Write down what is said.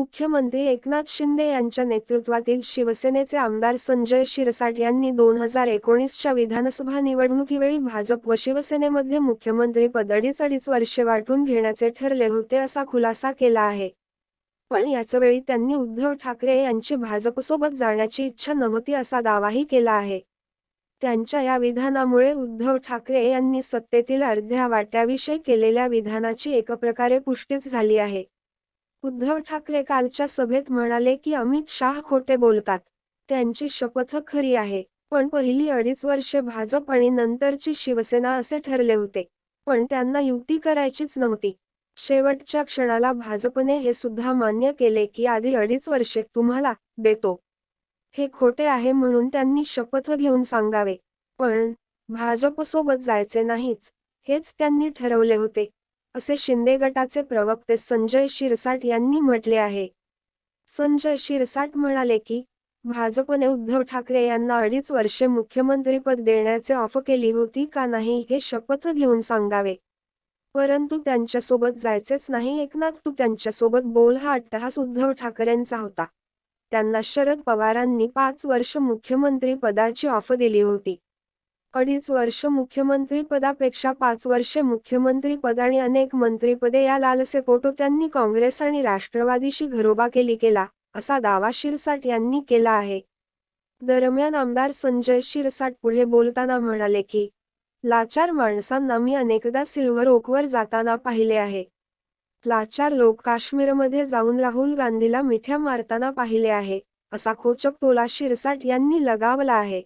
मुख्यमंत्री एकनाथ शिंदे यांच्या नेतृत्वातील शिवसेनेचे आमदार संजय शिरसाट यांनी दोन हजार एकोणीसच्या विधानसभा निवडणुकीवेळी भाजप व शिवसेनेमध्ये मुख्यमंत्रीपद अडीच अडीच वर्षे वाटून घेण्याचे ठरले होते असा खुलासा केला आहे. पण याचवेळी त्यांनी उद्धव ठाकरे यांची भाजपसोबत जाण्याची इच्छा नव्हती असा दावाही केला आहे. त्यांच्या या विधानामुळे उद्धव ठाकरे यांनी सत्तेतील अर्ध्या वाट्याविषयी केलेल्या विधानाची एक प्रकारे पुष्टीच झाली आहे. उद्धव ठाकरे कालच्या सभेत म्हणाले की अमित शाह खोटे बोलतात. त्यांची शपथ खरी आहे. पण पहिली अडीच वर्षे भाजप आणि नंतरची शिवसेना असे ठरले होते. पण त्यांना युती करायचीच नव्हती. शेवटच्या क्षणाला भाजपने हे सुद्धा मान्य केले की आधी अडीच वर्षे तुम्हाला देतो. हे खोटे आहे म्हणून त्यांनी शपथ घेऊन सांगावे. पण भाजपसोबत जायचे नाहीच. हेच त्यांनी ठरवले होते. असे शिंदे गटाचे प्रवक्ते संजय शिरसाट यांनी म्हटले आहे. संजय शिरसाट म्हणाले की भाजपने उद्धव ठाकरे यांना अडीच वर्षे मुख्यमंत्रीपद देण्याचे ऑफ केली होती का नाही हे शपथ घेऊन सांगावे. परंतु त्यांच्यासोबत जायचेच नाही. एकनाथ तू त्यांच्यासोबत बोल हा अट्टहास उद्धव ठाकरेंचा होता. त्यांना शरद पवारांनी पाच वर्ष मुख्यमंत्री पदाची ऑफ दिली होती. अडीच वर्ष मुख्यमंत्री पदापेक्षा पाच वर्षे मुख्यमंत्री पद आणि अनेक मंत्रीपदे या लालसेपोटो त्यांनी काँग्रेस आणि राष्ट्रवादीशी घरोबा केली केला असा दावा शिरसाट यांनी केला आहे. दरम्यान आमदार संजय शिरसाट पुढे बोलताना म्हणाले की लाचार माणसांना मी अनेकदा सिल्व्हर ओकवर जाताना पाहिले आहे. लाचार लोक काश्मीरमध्ये जाऊन राहुल गांधीला मिठ्या मारताना पाहिले आहे असा खोचक टोला शिरसाट यांनी लगावला आहे.